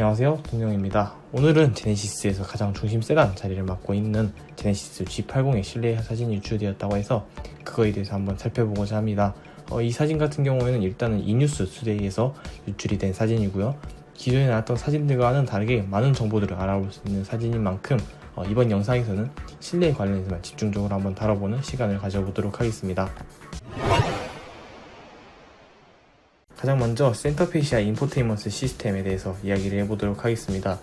안녕하세요. 동영입니다. 오늘은 제네시스에서 가장 중심 세단 자리를 맡고 있는 제네시스 G80의 실내 사진이 유출되었다고 해서 그거에 대해서 한번 살펴보고자 합니다. 어, 이 사진 같은 경우에는 일단은 이뉴스 투데이에서 유출이 된 사진이고요. 기존에 나왔던 사진들과는 다르게 많은 정보들을 알아볼 수 있는 사진인 만큼 어, 이번 영상에서는 실내 관련해서만 집중적으로 한번 다뤄보는 시간을 가져보도록 하겠습니다 가장 먼저 센터페시아 인포테인먼트 시스템에 대해서 이야기를 해보도록 하겠습니다.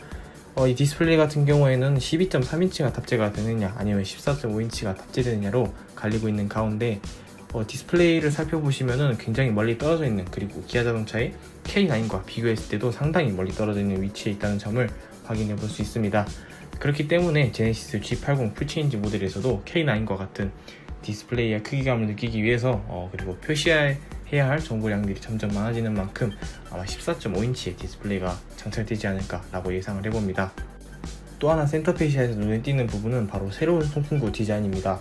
어, 이 디스플레이 같은 경우에는 12.3인치가 탑재가 되느냐 아니면 14.5인치가 탑재되느냐로 갈리고 있는 가운데 어, 디스플레이를 살펴보시면은 굉장히 멀리 떨어져 있는 그리고 기아 자동차의 K9과 비교했을 때도 상당히 멀리 떨어져 있는 위치에 있다는 점을 확인해 볼 수 있습니다. 그렇기 때문에 제네시스 G80 풀체인지 모델에서도 K9과 같은 디스플레이의 크기감을 느끼기 위해서 어, 그리고 표시 해야 할 정보량들이 점점 많아지는 만큼 아마 14.5인치의 디스플레이가 장착되지 않을까라고 예상을 해봅니다. 또 하나 센터페시아에서 눈에 띄는 부분은 바로 새로운 송풍구 디자인입니다.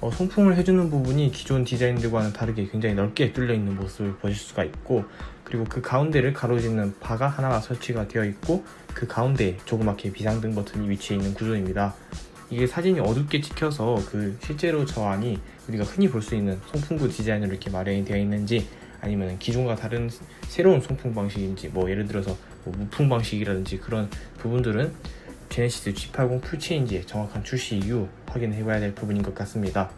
어, 송풍을 해주는 부분이 기존 디자인들과는 다르게 굉장히 넓게 뚫려 있는 모습을 보실 수가 있고 그리고 그 가운데를 가로짓는 바가 하나가 설치가 되어 있고 그 가운데에 조그맣게 비상등 버튼이 위치해 있는 구조입니다. 이게 사진이 어둡게 찍혀서 그 실제로 저 안이 우리가 흔히 볼 수 있는 송풍구 디자인으로 이렇게 마련이 되어 있는지 아니면 기존과 다른 새로운 송풍 방식인지 뭐 예를 들어서 뭐 무풍 방식이라든지 그런 부분들은 제네시스 G80 풀체인지의 정확한 출시 이후 확인해 봐야 될 부분인 것 같습니다.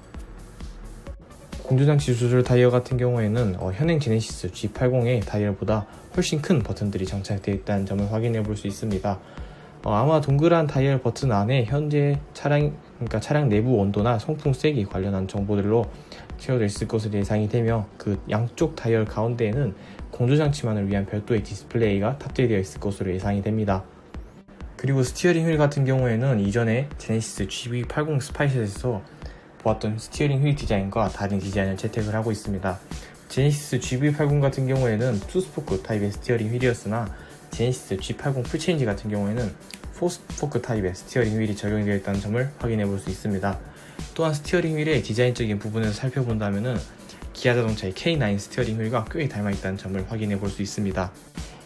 공조장치 조절 다이얼 같은 경우에는 어, 현행 제네시스 G80의 다이얼보다 훨씬 큰 버튼들이 장착되어 있다는 점을 확인해 볼 수 있습니다. 어, 아마 동그란 다이얼 버튼 안에 현재 차량 그러니까 차량 내부 온도나 송풍 세기 관련한 정보들로 채워져 있을 것으로 예상이 되며 그 양쪽 다이얼 가운데에는 공조 장치만을 위한 별도의 디스플레이가 탑재되어 있을 것으로 예상이 됩니다. 그리고 스티어링 휠 같은 경우에는 이전에 제네시스 GV80 스파이셋에서 보았던 스티어링 휠 디자인과 다른 디자인을 채택을 하고 있습니다. 제네시스 GV80 같은 경우에는 투스포크 타입의 스티어링 휠이었으나 제네시스 G80 풀체인지 같은 경우에는 포스포크 타입의 스티어링 휠이 적용이 되어 있다는 점을 확인해 볼 수 있습니다. 또한 스티어링 휠의 디자인적인 부분에서 살펴본다면 기아 자동차의 K9 스티어링 휠과 꽤 닮아 있다는 점을 확인해 볼 수 있습니다.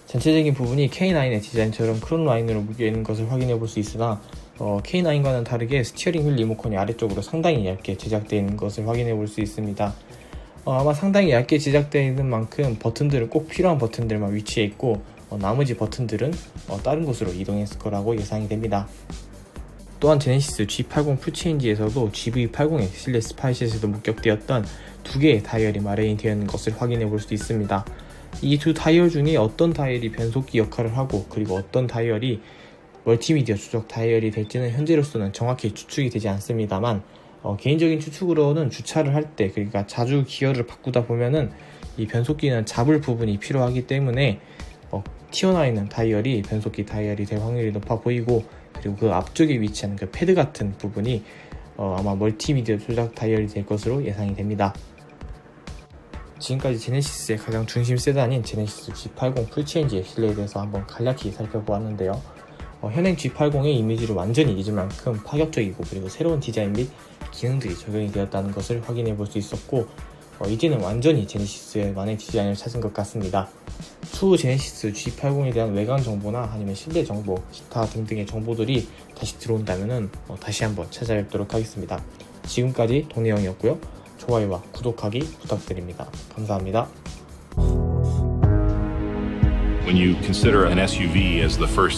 전체적인 부분이 K9의 디자인처럼 크롬 라인으로 묶여 있는 것을 확인해 볼 수 있으나 어, K9과는 다르게 스티어링 휠 리모컨이 아래쪽으로 상당히 얇게 제작되어 있는 것을 확인해 볼 수 있습니다. 어, 아마 상당히 얇게 제작되어 있는 만큼 버튼들은 꼭 필요한 버튼들만 위치해 있고 어, 나머지 버튼들은 어, 다른 곳으로 이동했을 거라고 예상이 됩니다. 또한 제네시스 G80 풀체인지에서도 GV80의 실내 스 파이셋에도 목격되었던 두 개의 다이얼이 마련이 되어 있는 것을 확인해 볼 수 있습니다. 이두 다이얼 중에 어떤 다이얼이 변속기 역할을 하고 그리고 어떤 다이얼이 멀티미디어 추적 다이얼이 될지는 현재로서는 정확히 추측이 되지 않습니다만 어, 개인적인 추측으로는 주차를 할 때 그러니까 자주 기어를 바꾸다 보면은 이 변속기는 잡을 부분이 필요하기 때문에 어, 튀어나와 있는 다이얼이 변속기 다이얼이 될 확률이 높아 보이고 그리고 그 앞쪽에 위치하는 그 패드 같은 부분이 어, 아마 멀티미디어 조작 다이얼이 될 것으로 예상이 됩니다. 지금까지 제네시스의 가장 중심 세단인 제네시스 G80 풀체인지의 실내에 대해서 한번 간략히 살펴보았는데요. 어, 현행 G80의 이미지를 완전히 잊을 만큼 파격적이고 그리고 새로운 디자인 및 기능들이 적용이 되었다는 것을 확인해 볼 수 있었고 어, 이제는 완전히 제네시스만의 디자인을 찾은 것 같습니다. 추후 제네시스 G80에 대한 외관 정보나 아니면 실내 정보, 기타 등등의 정보들이 다시 들어온다면 어, 다시 한번 찾아뵙도록 하겠습니다. 지금까지 동네형이었고요. 좋아요와 구독하기 부탁드립니다. 감사합니다. When you consider an SUV as the first